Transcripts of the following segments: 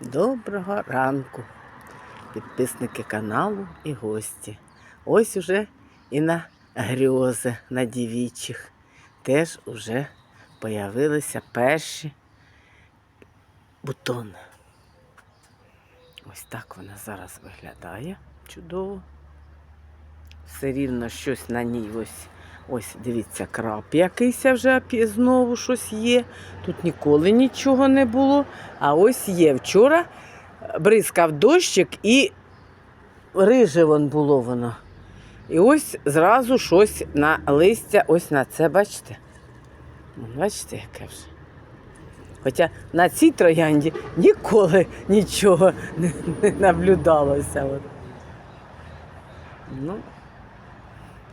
Доброго ранку, підписники каналу і гості. Ось уже і на грьози на дівічих теж уже появилися перші бутони. Ось так вона зараз виглядає чудово. Все рівно щось на ній ось. Ось, дивіться, крап якийсь вже знову щось є. Тут ніколи нічого не було. А ось є. Вчора бризкав дощик і риже вон було воно. І ось зразу щось на листя, ось на це, бачите? Бачите, яке вже. Хоча на цій троянді ніколи нічого не, не наблюдалося. Ну,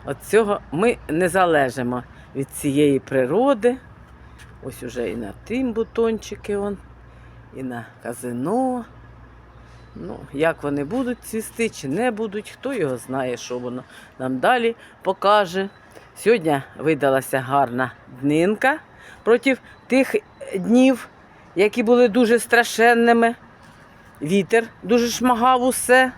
от цього ми не залежимо від цієї природи. Ось уже і на тим бутончики, он, і на казино. Ну, як вони будуть цвісти чи не будуть, хто його знає, що воно нам далі покаже. Сьогодні видалася гарна днинка проти тих днів, які були дуже страшенними. Вітер дуже шмагав усе.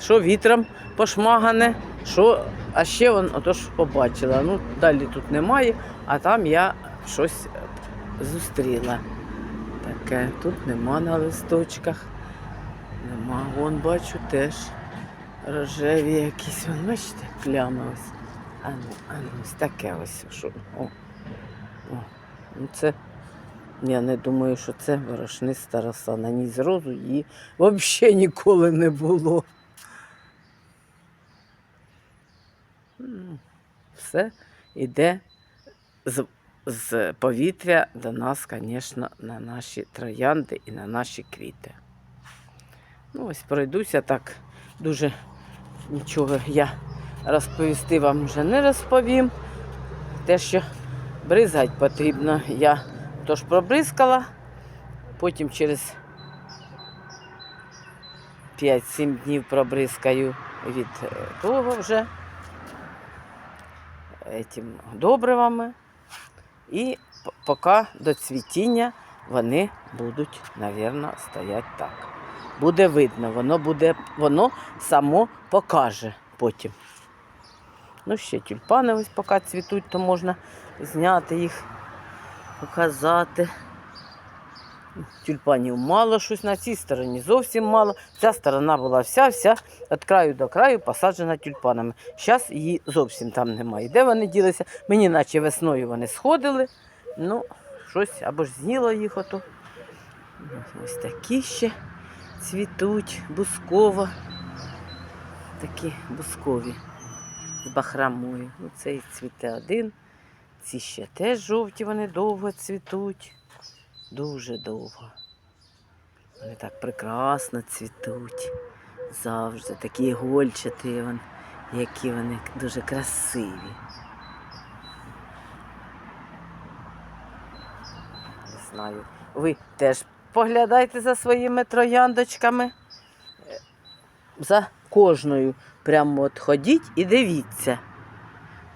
Що вітром пошмагане, що. А ще вон, отож побачила. Ну, далі тут немає, а там я щось зустріла. Таке. Тут нема на листочках. Нема. Вон бачу теж рожеві якісь. Вон, бачите, плями ось. А ну, а ну, ось таке ось. Що. О. О. Ну, це. Я не думаю, що це ворошниста роса. На ній зрозу її взагалі ніколи не було. Все йде з, з повітря до нас, звісно, на наші троянди і на наші квіти. Ну, ось пройдуся так дуже нічого я розповісти вам вже не розповім. Те, що бризгати потрібно, я тож пробризкала, потім через 5-7 днів пробризкаю від е, того вже этим добривами. І поки до цвітіння вони будуть, мабуть, стояти так. Буде видно, воно буде, воно само покаже потім. Ну, ще тюльпани ось поки цвітуть, то можна зняти їх, показати. Тюльпанів мало щось на цій стороні зовсім мало. Ця сторона була вся-вся від краю до краю посаджена тюльпанами. Зараз її зовсім там немає. Де вони ділися? Мені наче весною вони сходили. Ну, щось або ж з'їло їх ото. Ось такі ще цвітуть, бускова. Такі бускові з бахрамою. Ну, цей цвіте один. Ці ще теж жовті, вони довго цвітуть. Дуже довго. Вони так прекрасно цвітуть. Завжди такі гольчаті, які вони дуже красиві. Не знаю. Ви теж поглядайте за своїми трояндочками. Е, За кожною. Прямо от ходіть і дивіться,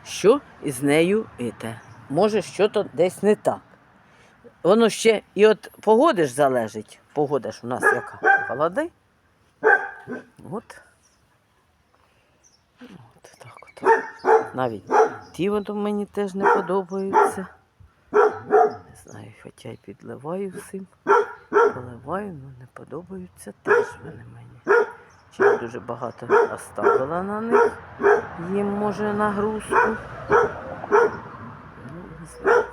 що із нею іде. Може, що то десь не так. Воно ще і от погоди ж залежить. Погода ж у нас яка? Холоди. От. От так от. Навіть ті воно мені теж не подобаються. Не знаю, хоча й підливаю всім. Поливаю, але не подобаються теж вони мені. Чи дуже багато оставила на них. Їм може нагрузку. Ну, не знаю.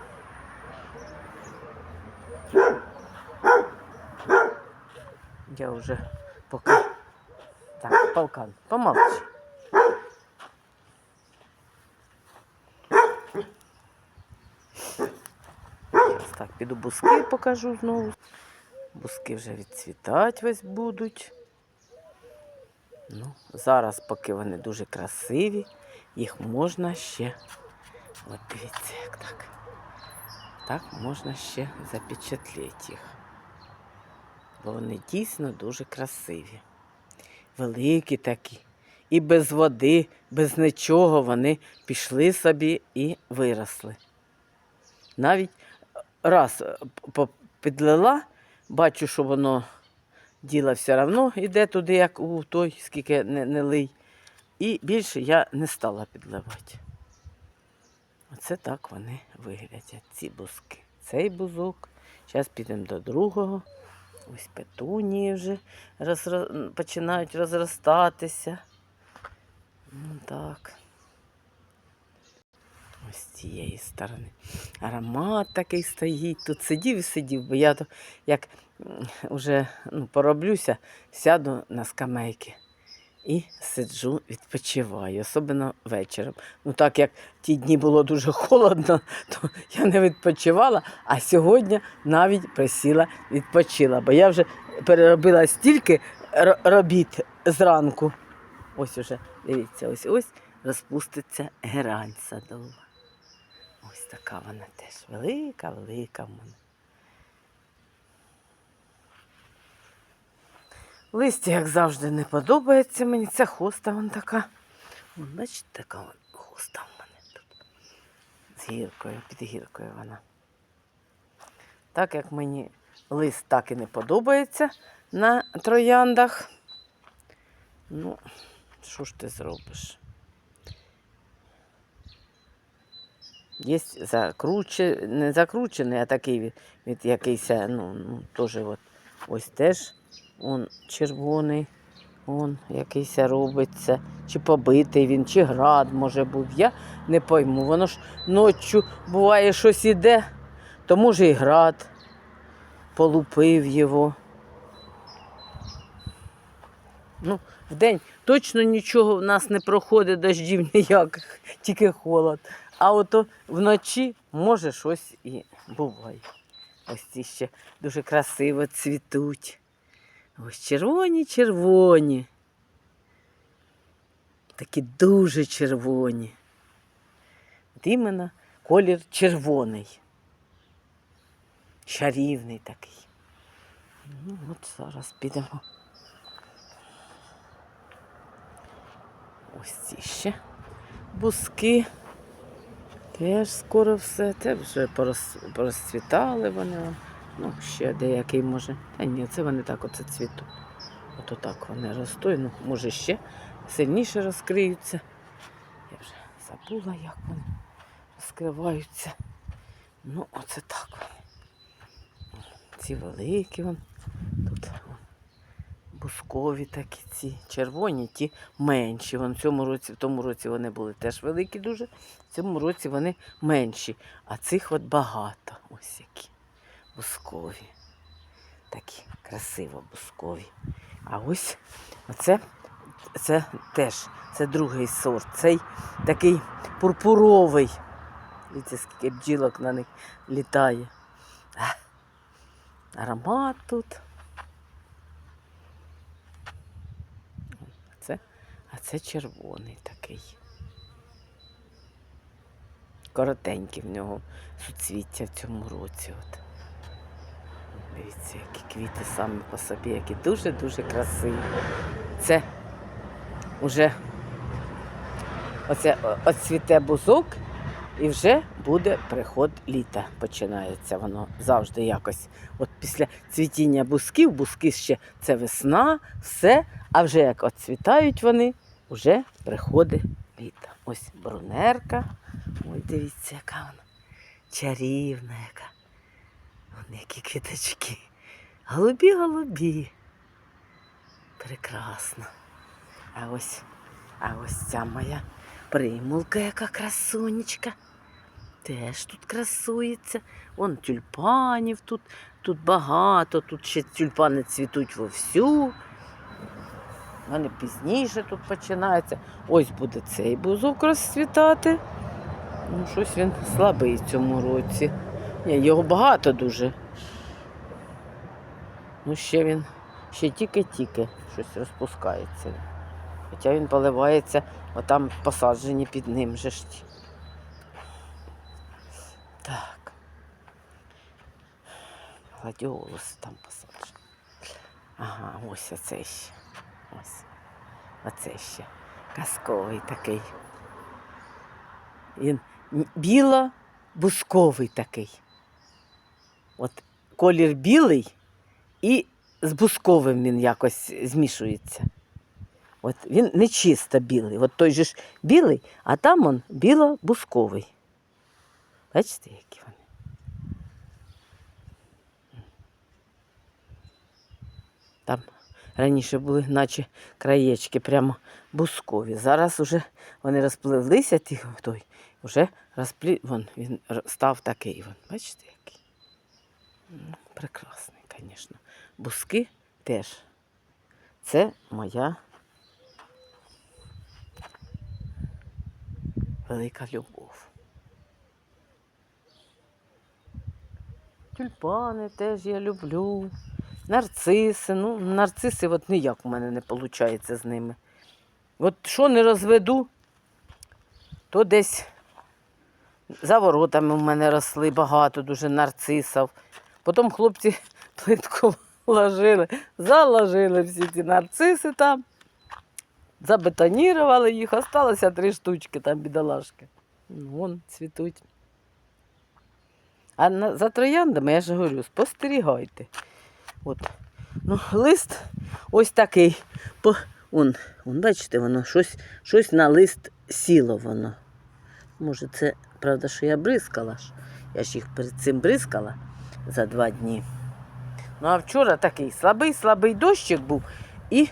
Я вже поки. Так, полкан, помолчи. Зараз так, піду буски покажу знову. Буски вже відцвітати весь будуть. Ну, зараз, поки вони дуже красиві, їх можна ще. От дивіться, як так. Так можна ще запечатліти їх. Бо вони дійсно дуже красиві. Великі такі. І без води, без нічого вони пішли собі і виросли. Навіть раз е, підлила бачу, що воно діло все одно йде туди, як у той, скільки не, не лий. І більше я не стала підливати. Оце так вони виглядять, ці бузки. Цей бузок. Зараз підемо до другого. Ось петунії вже розро- починають розростатися. Ну, так. Ось з цієї сторони. Аромат такий стоїть. Тут сидів і сидів, бо я то як вже ну, пороблюся, сяду на скамейки і сиджу, відпочиваю, особливо вечором. Ну так як ті дні було дуже холодно, то я не відпочивала, а сьогодні навіть присіла, відпочила, бо я вже переробила стільки робіт зранку. Ось уже, дивіться, ось ось розпуститься герань садова. Ось така вона теж велика, велика в. Листя, як завжди, не подобається мені. Це хоста вон така. Вон, бачите, така хоста в мене тут. З гіркою, під гіркою вона. Так як мені лист так і не подобається на трояндах. Ну, що ж ти зробиш? Є закручений, не закручений, а такий від, від якийсь, ну, ну теж от, ось теж он червоний, он якийсь робиться, чи побитий він, чи град може був. Я не пойму. Воно ж ночі буває щось іде, то може і град полупив його. Ну, вдень точно нічого в нас не проходить дождів ніяких, тільки холод. А ото вночі може щось і буває. Ось ці ще дуже красиво цвітуть. Ось червоні, червоні. Такі дуже червоні. От іменно колір червоний. Чарівний такий. Ну, от зараз підемо. Ось ці ще бузки. Теж скоро все. Це вже порозцвітали вони. Ну, ще деякий може. Та ні, це вони так оце цвітуть. Ото так вони ростуть. Ну, може ще сильніше розкриються. Я вже забула, як вони розкриваються. Ну, оце так вони. Ці великі вон. Тут бускові такі ці червоні, ті менші. Вон в цьому році, в тому році вони були теж великі дуже. В цьому році вони менші. А цих от багато. Ось які. Бускові. Такі красиво бускові. А ось оце це теж це другий сорт. Цей такий пурпуровий. Дивіться, скільки бджілок на них літає. Аромат тут. А це, а це червоний такий. Коротенький в нього суцвіття в цьому році. От. Дивіться, які квіти самі по собі, які дуже-дуже красиві. Це вже оце оцвіте бузок і вже буде приход літа. Починається воно завжди якось. От після цвітіння бузків, бузки ще це весна, все, а вже як оцвітають вони, вже приходить літо. Ось брунерка. Ой, дивіться, яка вона чарівна яка. Вон які квіточки. Голубі, голубі. Прекрасно. А ось, а ось ця моя примулка, яка красунечка. Теж тут красується. Вон тюльпанів тут, тут багато, тут ще тюльпани цвітуть вовсю. Вони пізніше тут починаються. Ось буде цей бузок розцвітати. Ну, щось він слабий в цьому році. Ні, його багато дуже. Ну, ще він, ще тільки-тільки щось розпускається. Хоча він поливається, отам посаджені під ним же ж. Так. Гладіолус там посаджені. Ага, ось оцей ще. Ось. Оце ще. Казковий такий. Він біло-бусковий такий. От колір білий і з бусковим він якось змішується. От він не чисто білий. От той же ж білий, а там он біло-бусковий. Бачите, які вони? Там раніше були, наче краєчки, прямо бускові. Зараз уже вони розпливлися, той, вже розплі... Він став такий. Вон. Бачите, Прекрасний, звісно. Буски теж. Це моя велика любов. Тюльпани теж я люблю. Нарциси. Ну, нарциси от ніяк у мене не виходить з ними. От що не розведу, то десь за воротами в мене росли багато дуже нарцисів. Потім хлопці плитку ложили, заложили всі ці нарциси там, забетонірували їх, осталося три штучки там, бідолашки. Ну, Вон цвітуть. А на, за трояндами, я ж говорю, спостерігайте. От. Ну, лист ось такий. По, он, он, бачите, воно щось, щось на лист сіло воно. Може, це правда, що я бризкала. Я ж їх перед цим бризкала за два дні. Ну, а вчора такий слабий, слабий дощик був. І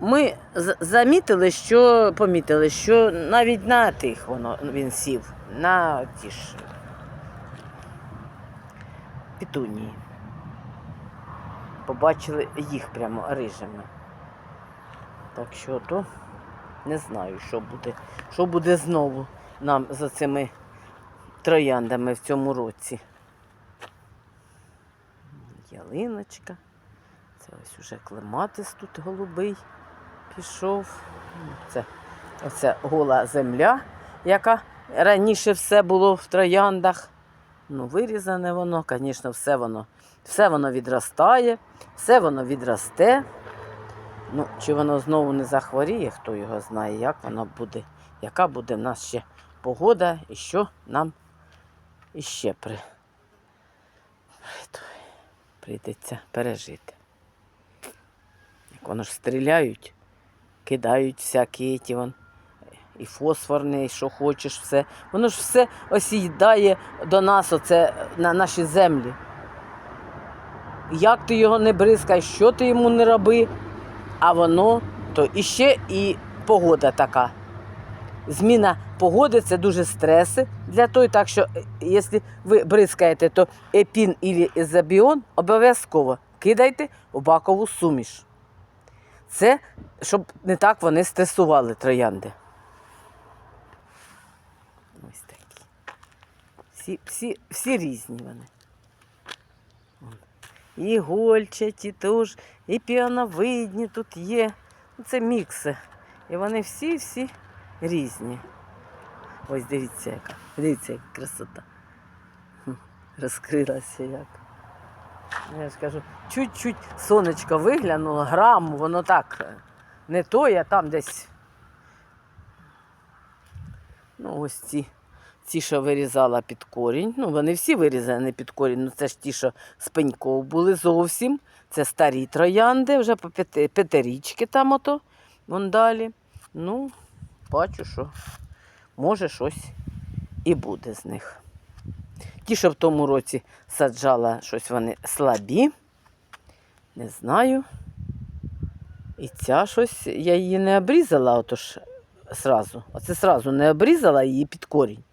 ми замітили, що помітили, що навіть на тих воно він сів, на ті ж петунії. Побачили їх прямо рижими. Так що то не знаю, що буде. Що буде знову нам за цими трояндами в цьому році. Ялиночка. Це ось уже клематис тут голубий пішов. Ну, Це оце гола земля, яка раніше все було в трояндах. Ну, вирізане воно, звісно, все воно, все воно відростає, все воно відросте. Ну, чи воно знову не захворіє, хто його знає, як воно буде, яка буде в нас ще погода і що нам іще при... при- прийдеться пережити. Як воно ж стріляють, кидають всякі ті вон, і фосфорне, і що хочеш, все. Воно ж все осідає до нас, оце на наші землі. Як ти його не бризкай, що ти йому не роби, а воно то іще і погода така. Зміна погоди це дуже стреси для той, так що е, якщо ви бризкаєте, то епін або езобіон обов'язково кидайте у бакову суміш. Це щоб не так вони стресували троянди. Ось такі. Всі, всі, всі різні вони. І гольчаті теж, і піановидні тут є. Це мікси. І вони всі-всі різні. Ось дивіться, яка. Дивіться, яка красота. Розкрилася як. Я ж кажу, чуть-чуть сонечко виглянуло, грам, воно так е, не той, а там десь. Ну, ось ці, ці, що вирізала під корінь. Ну, вони всі вирізані під корінь. Ну, це ж ті, що з пеньков були зовсім. Це старі троянди, вже по п'яти- п'ятирічки там ото. Вон далі. Ну, бачу, що може щось і буде з них. Ті, що в тому році саджала щось вони слабі. Не знаю. І ця щось, я її не обрізала, отож сразу. Оце сразу не обрізала її під корінь.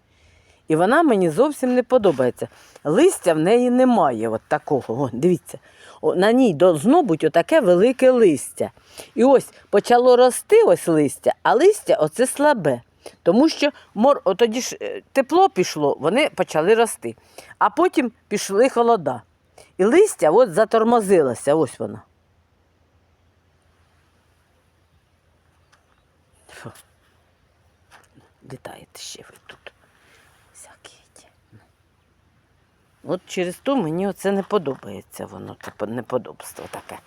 І вона мені зовсім не подобається. Листя в неї немає от такого. О, дивіться, О, на ній должно бути отаке велике листя. І ось почало рости ось листя, а листя оце слабе. Тому що мор... о, тоді ж е, тепло пішло, вони почали рости. А потім пішли холода. І листя от затормозилося, ось воно. Літаєте ще ви тут. Всякі ті. От через то мені оце не подобається воно, типу неподобство таке.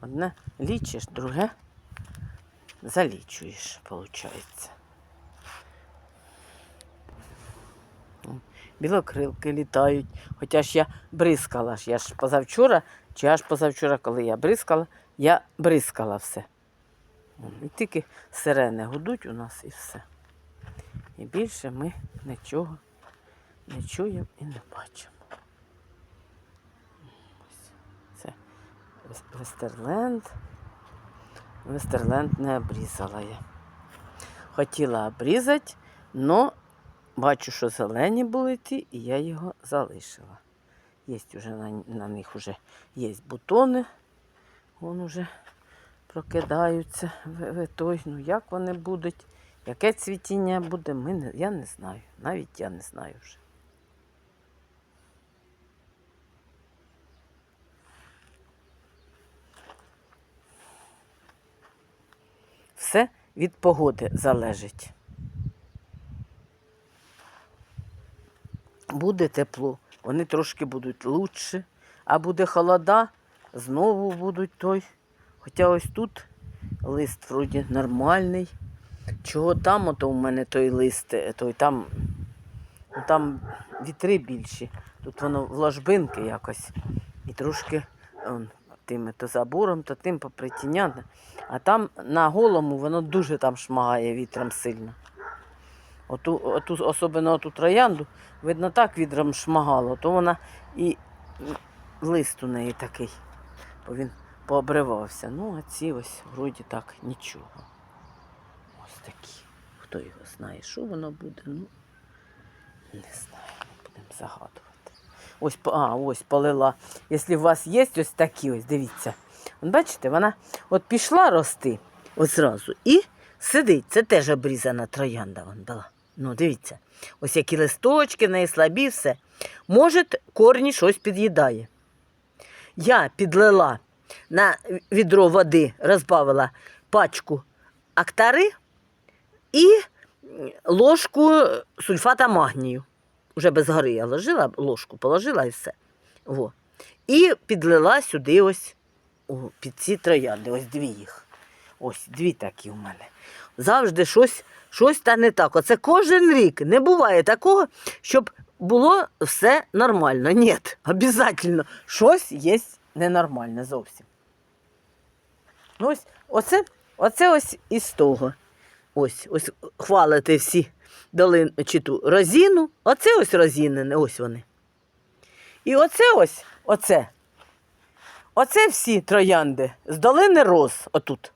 Одне лічиш, друге залічуєш, виходить. білокрилки літають. Хоча ж я бризкала. Я ж позавчора, чи аж позавчора, коли я бризкала, я бризкала все. І тільки сирени гудуть у нас і все. І більше ми нічого не чуємо і не бачимо. Це Вестерленд. Вестерленд не обрізала я. Хотіла обрізати, але бачу, що зелені були ті, і я його залишила. Є вже на, на них вже є бутони. Вон уже прокидаються в, той. Ну як вони будуть, яке цвітіння буде, ми не, я не знаю. Навіть я не знаю вже. Все від погоди залежить. Буде тепло, вони трошки будуть лучше, а буде холода, знову будуть той. Хоча ось тут лист вроді нормальний. Чого там, ото у мене той лист, е, той там, ну, там вітри більші. Тут воно в ложбинки якось. І трошки тим то забором, то тим попритіняне. А там на голому воно дуже там шмагає вітром сильно. Оту, оту, особливо оту троянду, видно, так вітром шмагало, то вона і лист у неї такий, бо він пообривався. Ну, а ці ось вроді так нічого. Ось такі. Хто його знає, що воно буде, ну не знаю, будемо загадувати. Ось, а, ось полила. Якщо у вас є ось такі, ось дивіться. От бачите, вона от пішла рости ось зразу і сидить. Це теж обрізана троянда вон була. Ну, дивіться, ось які листочки, неї слабі, все. Може, корні щось під'їдає. Я підлила на відро води, розбавила пачку актари і ложку сульфата магнію. Уже без гори я ложила, ложку положила і все. Во. І підлила сюди ось о, під ці троянди. Ось дві їх. Ось дві такі у мене. Завжди щось, щось та не так. Оце кожен рік. Не буває такого, щоб було все нормально. Ні, обов'язково щось є ненормальне зовсім. Ну, ось, оце, оце ось із того. Ось, ось хвалите всі долин чи ту розіну. Оце ось розінене, ось вони. І оце ось, оце. Оце всі троянди з долини роз отут.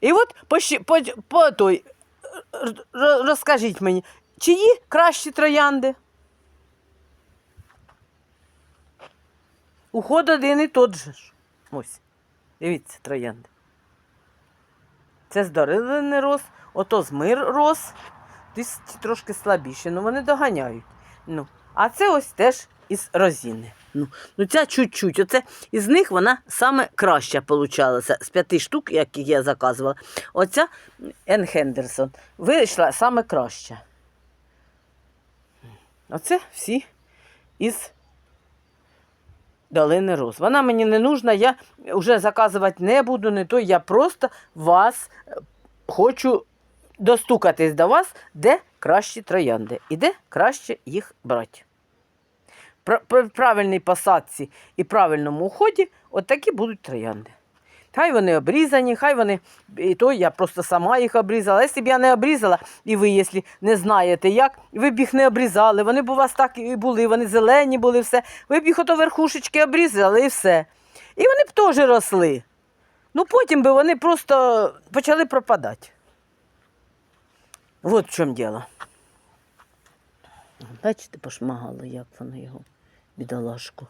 І от по, по, по той, розкажіть мені, чиї кращі троянди? Уход один і тот же ж. Ось. Дивіться, троянди. Це з долини роз, ото з мир роз. Десь трошки слабіші, ну вони доганяють. Ну, а це ось теж із розіни. Ну, ну ця чуть-чуть. Оце із них вона саме краща получалася. З п'яти штук, які я заказувала. Оця Ен Хендерсон вийшла саме краща. Оце всі із долини роз. Вона мені не нужна, я вже заказувати не буду, не то я просто вас е, хочу достукатись до вас, де кращі троянди і де краще їх брати. При правильній посадці і правильному уході от будуть троянди. Хай вони обрізані, хай вони. І то я просто сама їх обрізала. Якщо б я не обрізала, і ви, якщо не знаєте як, ви б їх не обрізали, вони б у вас так і були, вони зелені були, все. Ви б їх ото верхушечки обрізали і все. І вони б теж росли. Ну потім би вони просто почали пропадати. От в чому діло. Бачите, пошмагало, як воно його, бідолашку.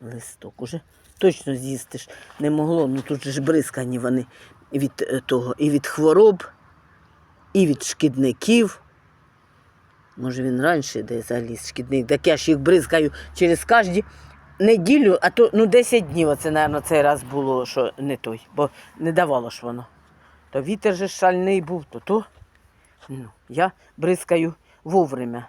Листок уже точно з'їсти ж не могло. Ну тут же ж бризкані вони від е, того, і від хвороб, і від шкідників. Може він раніше де заліз шкідник, так я ж їх бризкаю через кожні неділю, а то ну 10 днів. Оце, мабуть, цей раз було, що не той, бо не давало ж воно. То вітер же шальний був, то то. Ну, я бризкаю вовремя.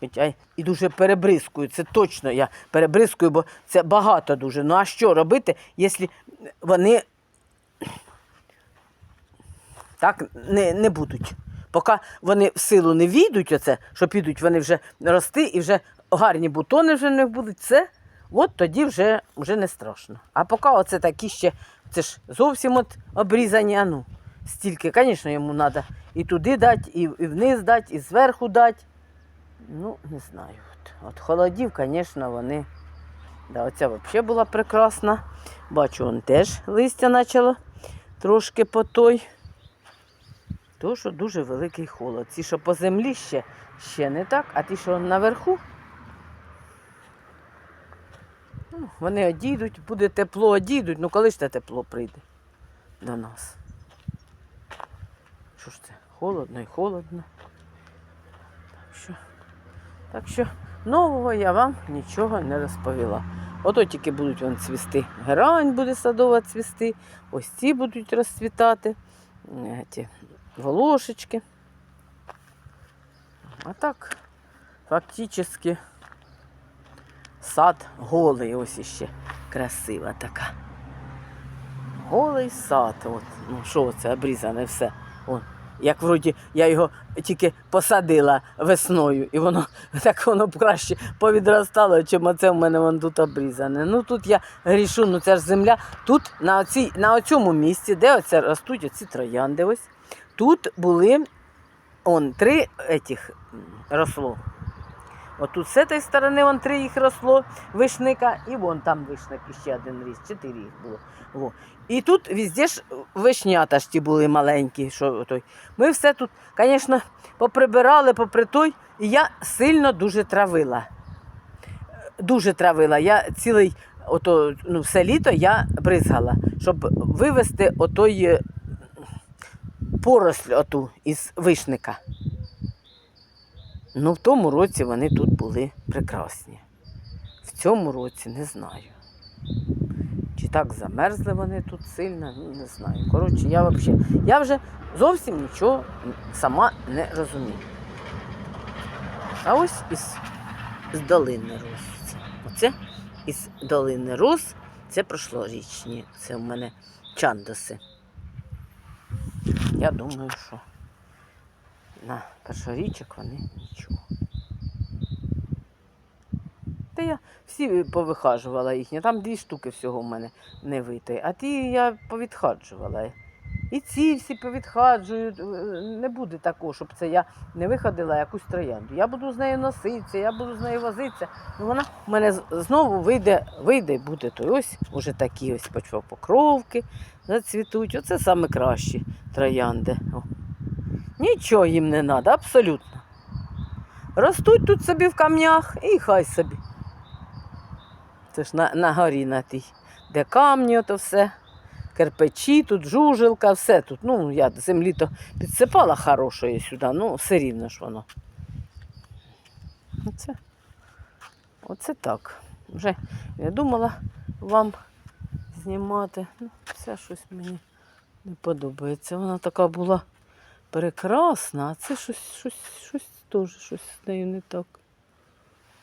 Хоча і дуже перебризкую, це точно я перебризкую, бо це багато дуже. Ну а що робити, якщо вони так не, не будуть Поки вони в силу не війдуть, оце, що підуть вони вже рости і вже гарні бутони вже в будуть, це, от тоді вже, вже не страшно. А поки оце такі ще, це ж зовсім от обрізані, ну, стільки, звісно, йому треба і туди дати, і, і вниз дати, і зверху дати. Ну, не знаю. От, от холодів, звісно, вони. Да, оця взагалі була прекрасна. Бачу, он теж листя почало трошки по той. То, що дуже великий холод. Ці, що по землі ще, ще не так, а ті, що наверху, ну, вони одійдуть, буде тепло, одійдуть. Ну коли ж те тепло прийде до нас? Що ж це? Холодно і холодно. Так що, так що нового я вам нічого не розповіла. Ото тільки будуть вон цвісти. Герань буде садова цвісти, ось ці будуть розцвітати, е, ті волошечки. А так, фактично, сад голий, ось іще красива така. Голий сад. От. Ну, що це обрізане все. От. Як вроді я його тільки посадила весною, і воно так воно краще повідростало, чим оце в мене вон тут обрізане. Ну тут я грішу, ну це ж земля. Тут на, оцій, на оцьому місці, де оце ростуть оці троянди, ось тут були он, три етіх росло. Отут з цієї сторони вон три їх росло, вишника, і вон там вишник ще один ріс, чотири їх було. Во. І тут везде ж вишнята ж ті були маленькі. Що той. Ми все тут, звісно, поприбирали попри той, і я сильно дуже травила. Дуже травила. Я цілий, ото, ну, все літо я бризгала, щоб вивести отой е, поросль оту із вишника. Ну, в тому році вони тут були прекрасні. В цьому році не знаю. Чи так замерзли вони тут сильно, ну не знаю. Коротше, я взагалі, я вже зовсім нічого сама не розумію. А ось із, з долини роз. Оце із долини роз, це прошлорічні. Це в мене чандоси. Я думаю, що на першорічок вони нічого. Та я всі повихажувала їхні. Там дві штуки всього в мене не вийти. А ті я повідхаджувала. І ці всі повідхаджую. Не буде такого, щоб це я не виходила якусь троянду. Я буду з нею носитися, я буду з нею возитися. І вона в мене знову вийде, вийде буде то ось уже такі ось почвопокровки зацвітуть. Оце саме кращі троянди. О. Нічого їм не треба, абсолютно. Ростуть тут собі в камнях і хай собі. Це ж на, на горі на тій, де камні, ото все, кирпичі, тут жужелка, все тут. Ну, я землі то підсипала хорошої сюди, ну все рівно ж воно. Оце, оце так. Вже я думала вам знімати. Ну, це щось мені не подобається. Вона така була прекрасна, а це щось, щось, щось теж щось з нею не так.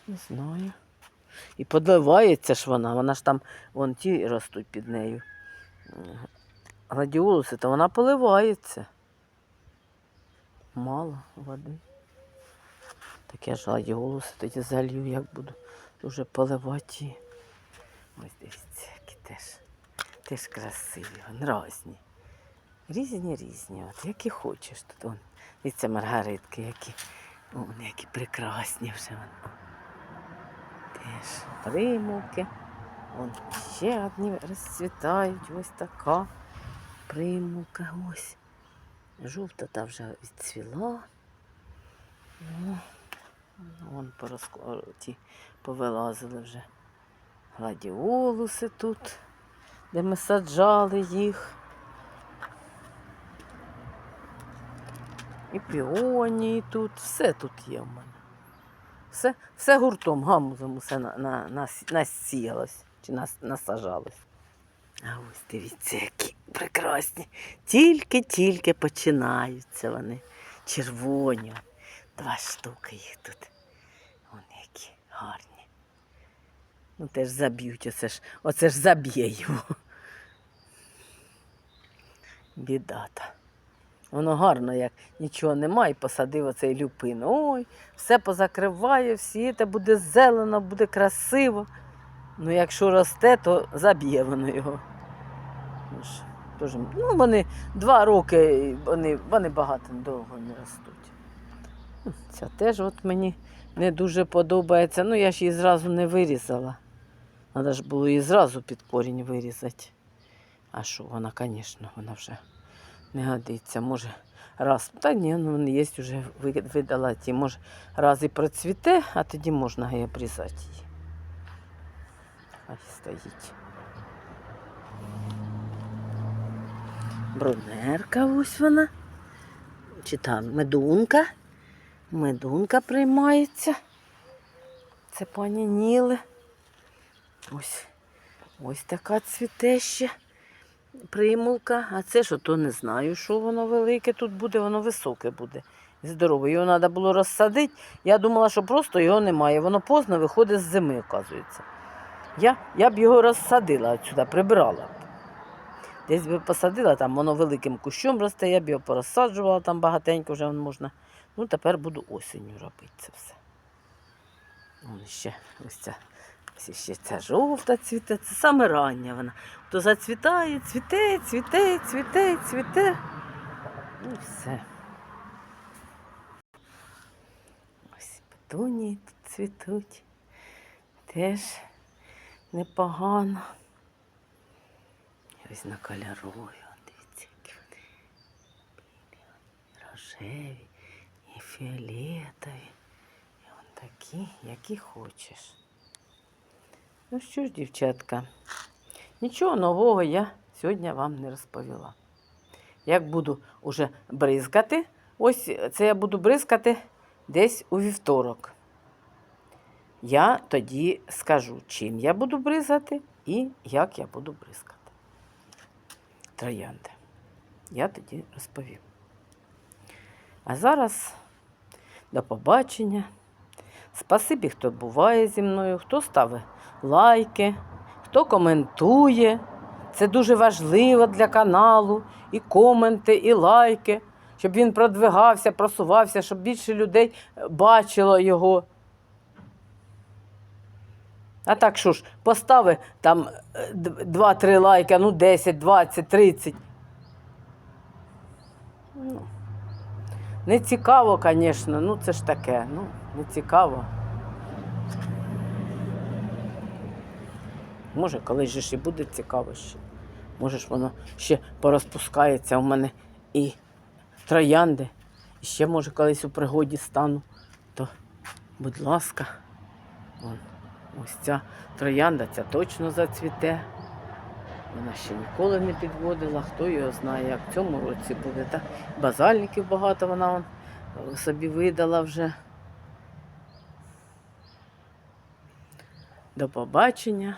Не знаю. І подливається ж вона, вона ж там, вон ті ростуть під нею. Гладіолуси, то вона поливається. Мало води. Так я ж гладіолуси тоді залью, як буду дуже поливати. Ось дивіться, які теж, теж красиві, вон, різні. Різні, от які хочеш тут. Вон, дивіться, маргаритки, які, вон, які прекрасні вже вони. Теж примулки. Вон ще одні розцвітають. Ось така примулка. Ось. Жовта та вже відцвіла. Ну, Вон ті повилазили вже гладіолуси тут, де ми саджали їх. І піонії тут, все тут є в мене. Все, все гуртом, гамузом усе на, на, нас, насіялось чи нас, насажалось. А ось дивіться, які прекрасні. Тільки-тільки починаються вони. Червоні. Два штуки їх тут. Вони які гарні. Ну теж заб'ють, оце ж, оце ж заб'є його. Бідата. Воно гарно, як нічого немає, і посадив оцей люпин. Ой, все позакриває, всі це буде зелено, буде красиво. Ну, якщо росте, то заб'є воно його. Ну, ну, вони два роки, вони, вони багато довго не ростуть. Ну, Ця теж от мені не дуже подобається. Ну, я ж її зразу не вирізала. Треба ж було її зразу під корінь вирізати. А що, вона, звісно, вона вже не годиться. Може, раз. Та ні, ну є вже видала ті. Може, раз і процвіте, а тоді можна і обрізати її. Хай стоїть. Брунерка ось вона. Чи там медунка. Медунка приймається. Це пані Ніли. Ось, ось така цвіте ще примулка. А це що, то не знаю, що воно велике тут буде, воно високе буде. Здорове. Його треба було розсадити. Я думала, що просто його немає. Воно поздно виходить з зими, оказується. Я, я б його розсадила отсюди, прибрала б. Десь би посадила, там воно великим кущом росте, я б його порозсаджувала, там багатенько вже можна. Ну, тепер буду осінню робити це все. Вон ще ось ця, ще ця жовта цвіте, це саме рання вона. То зацвітає, цвіте, цвіте, цвіте, цвіте. Ну і все. Ось петунії тут цвітуть. Теж непогано. Ось на кольорові, дивіться, які вони білі, рожеві і фіолетові. І он такі, які хочеш. Ну що ж, дівчатка, нічого нового я сьогодні вам не розповіла. Як буду уже бризкати, ось це я буду бризкати десь у вівторок. Я тоді скажу, чим я буду бризати і як я буду бризкати. Троянди. Я тоді розповім. А зараз до побачення. Спасибі, хто буває зі мною, хто ставить лайки, хто коментує. Це дуже важливо для каналу. І коменти, і лайки, щоб він продвигався, просувався, щоб більше людей е, бачило його. А так що ж, постави там 2-3 лайка, ну 10, 20, 30. Ну, не цікаво, звісно, ну це ж таке, ну, не цікаво. Може, колись же ж і буде цікаво ще. Може ж воно ще порозпускається у мене і троянди. І ще, може, колись у пригоді стану. То, будь ласка, вон, ось ця троянда, ця точно зацвіте. Вона ще ніколи не підводила, хто його знає, як в цьому році буде. Та базальників багато вона вон, собі видала вже. До побачення,